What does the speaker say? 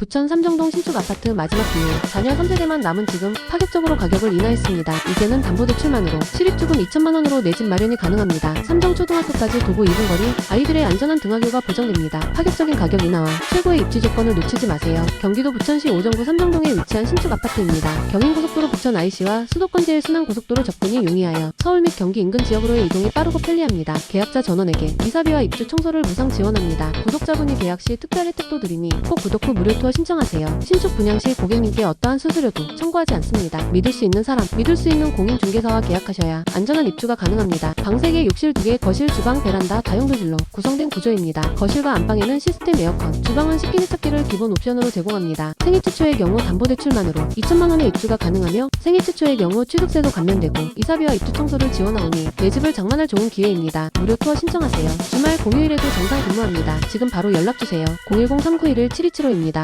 부천 삼정동 신축 아파트 마지막 비율 4년 3세대만 남은 지금 파격적으로 가격을 인하했습니다. 이제는 담보대출만으로 실입주금 2천만 원으로 내 집 마련이 가능합니다. 삼정초등학교까지 도보 2분 거리 아이들의 안전한 등하교가 보장됩니다. 파격적인 가격 인하와 최고의 입지 조건을 놓치지 마세요. 경기도 부천시 오정구 삼정동에 위치한 신축 아파트입니다. 경인고속도로 부천 IC와 수도권 제일 순환 고속도로 접근이 용이하여 서울 및 경기 인근 지역으로의 이동이 빠르고 편리합니다. 계약자 전원에게 이사비와 입주 청소를 무상 지원합니다. 구독자분이 계약 시 특별 혜택도 드리니 꼭 구독 후 무료 투어 신청하세요. 신축 분양 시 고객님께 어떠한 수수료도 청구하지 않습니다. 믿을 수 있는 사람, 믿을 수 있는 공인중개사와 계약하셔야 안전한 입주가 가능합니다. 방 3개, 욕실 2개, 거실, 주방, 베란다, 다용도실로 구성된 구조입니다. 거실과 안방에는 시스템 에어컨, 주방은 식기세척기를 기본 옵션으로 제공합니다. 생애 최초의 경우 담보대출만으로 2천만 원의 입주가 가능하며 생애 최초의 경우 취득세도 감면되고 이사비와 입주 청소를 지원하오니 내 집을 장만할 좋은 기회입니다. 무료 투어 신청하세요. 주말 공휴일에도 정상 근무합니다. 지금 바로 연락주세요. 010-391-7275입니다.